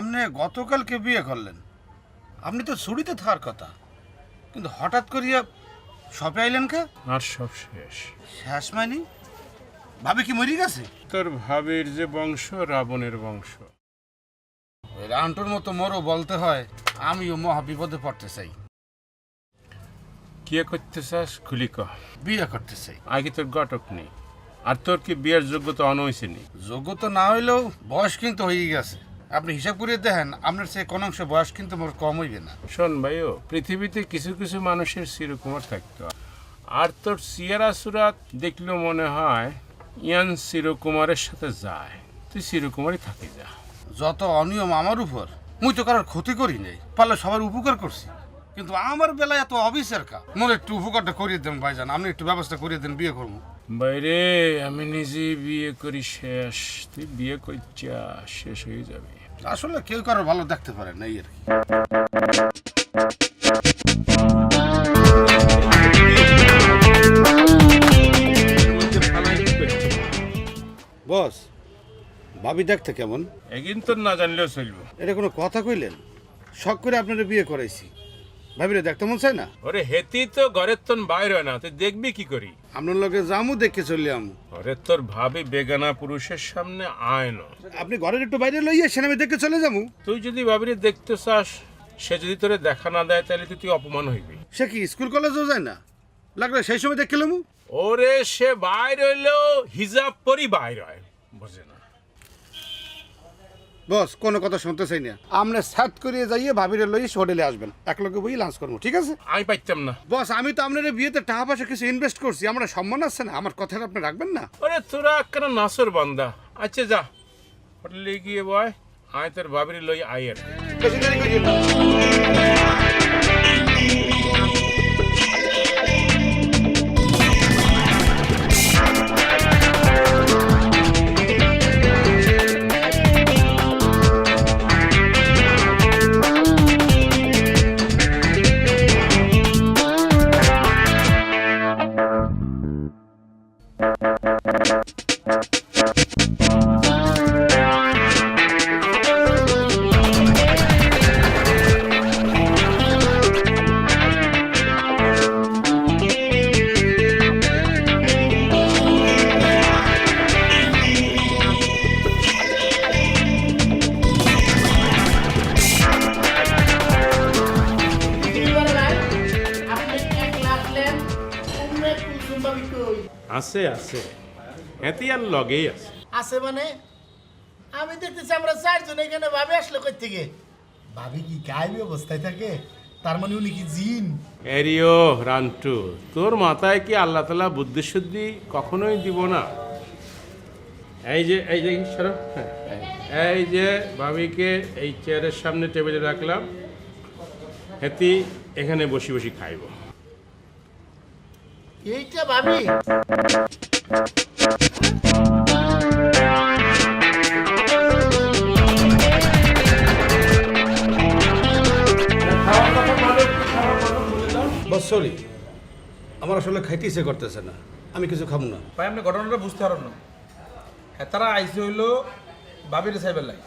আপনি গতকালকে বিয়ে করলেন। আপনি তো ছুটিতে থাকার কথা। কিন্তু হঠাৎ করিয়া শপে আইলেন কে? আর সব শেষ। শেষ মাইনি ভাবি কি মরি গেছে? তোর ভাবির যে বংশ রাবণের বংশ। ওই রান্টুর মতো মরো বলতে হয় আমিও মহা বিপদে পড়তে চাই। কে করতে চাস? খুলি ক। বিয়ে করতে চাই। আগে তোর গটক নেই আর তোর কি বিয়ের যোগ্যতা অনহয়েছে নি? যোগ্য না হইলেও বয়স কিন্তু হয়ে গেছে। আপনি হিসাব করে দেখেন আপনার সে কোন অংশ বয়স কিন্তু মোর কম হইবে না। শোন ভাইও পৃথিবীতে কিছু কিছু মানুষের শিরকুমার থাকতো আর তোর সিয়ারা সুরাত দেখলেও মনে হয় ইয়ান সিরকুমারের সাথে যায়। তুই সিরকুমারই থাকি যা। যত অনিয়ম আমার উপর মুই তো কারোর ক্ষতি করি নাই পারলে সবার উপকার করছি। কিন্তু আমার বেলায় এত অবিচার কা মোর একটু উপকারটা করিয়ে দেন ভাইজান আপনি একটু ব্যবস্থা করিয়ে দেন বিয়ে করব। বাইরে আমি নিজে বিয়ে করি শেষ। তুই বিয়ে করছা শেষ হয়ে যাবে। আসলে কেউ কারও ভালো দেখতে পারে না এই আর কি। বস ভাবি দেখতে কেমন? একদিন তো না জানলেও চলবো। এটা কোনো কথা কইলেন? শখ করে আপনারা বিয়ে করাইছি। ভাবিরে দেখতে মন চায় না? ওরে হেতি তো ঘরের তোর বাইরে হয় না তুই দেখবি কি করি? আপনার লগে জামু দেখে চললে আমু। ওরে তোর ভাবি বেগানা পুরুষের সামনে আয় না। আপনি ঘরের একটু বাইরে লইয়া সেন আমি দেখে চলে যাব তুই যদি ভাবিরে দেখতে চাস সে যদি তোরে দেখা না দেয় তাহলে তুই অপমান হইবি। সে কি স্কুল কলেজেও যায় না? লাগলে সেই সময় দেখলাম ওরে সে বাইর হইলেও হিজাব পরি বাইর হয় বোঝে না? বস কোনো কথা শুনতে চাই না। আমরা সাত করিয়ে যাইয়ে ভাবিরে লই হোটেলে আসবেন। এক লোকে বই লাঞ্চ করব ঠিক আছে? আমি পাইতাম না। বস আমি তো আপনার বিয়েতে টাকা পয়সা কিছু ইনভেস্ট করছি আমরা সম্মান আছে না? আমার কথাটা আপনি রাখবেন না? ওরে তোরা কেন নাসর বান্দা? আচ্ছা যা। হোটেলে গিয়ে বয় আয় তোর ভাবিরে লই আয়ের আছে আছে। এতে আর লগেই আছে। আছে মানে? আমি দেখতেছি আমরা চারজন এখানে ভাবি আসলো কই থেকে ভাবি কি গায়েবী অবস্থায় থাকে? তার মানে উনি কি জিন? এরিও রান্টু তোর মাথায় কি আল্লাহ তালা বুদ্ধি শুদ্ধি কখনোই দিব না? এই যে এই যে এই যে ভাবিকে এই চেয়ারের সামনে টেবিলে রাখলাম। হেতি এখানে বসে বসে খাইব। এইটা ভাবি। বস সরি আমার আসলে খাইতে ইচ্ছে করতেছে না। আমি কিছু খাব না। ভাই আপনি ঘটনাটা বুঝতে পারেন না। হেতারা আইসে হইল বাবির সাইবের লাই।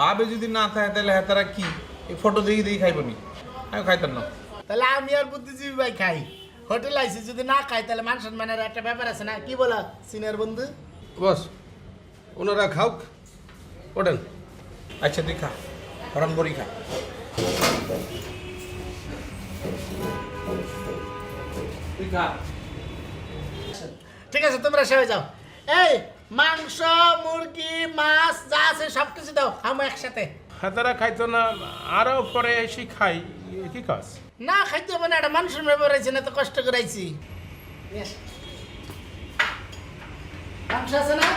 বাবে যদি না থাকে তাহলে হেতারা কি? এই ফটো দেখি দেখি খাইব নি। আমি খাইতাম না। তাহলে আমি আর বুদ্ধিজীবী ভাই খাই। হোটেল আইসি যদি না খাই তাহলে মান সম্মানের একটা ব্যাপার আছে না? কি বলা সিনিয়র বন্ধু? বস ওনারা খাওক ওঠেন। আচ্ছা তুই খা হরণ বড়ি খা। তুই খা। ঠিক আছে তোমরা সবাই যাও। এই মাংস মুরগি মাছ যা আছে সব কিছু দাও খামো একসাথে। হাতারা খাইতো না আরও পরে এসে খাই কি কাজ? না খাইতে হবে না একটা মানুষের ব্যাপার আছে না তো কষ্ট করাইছি মাংস আছে না?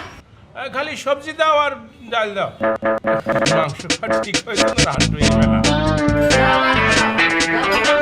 খালি সবজি দাও আর ডাল দাও। মাংস ঠিক হয়েছে না রান্টু এই বেলা না, না,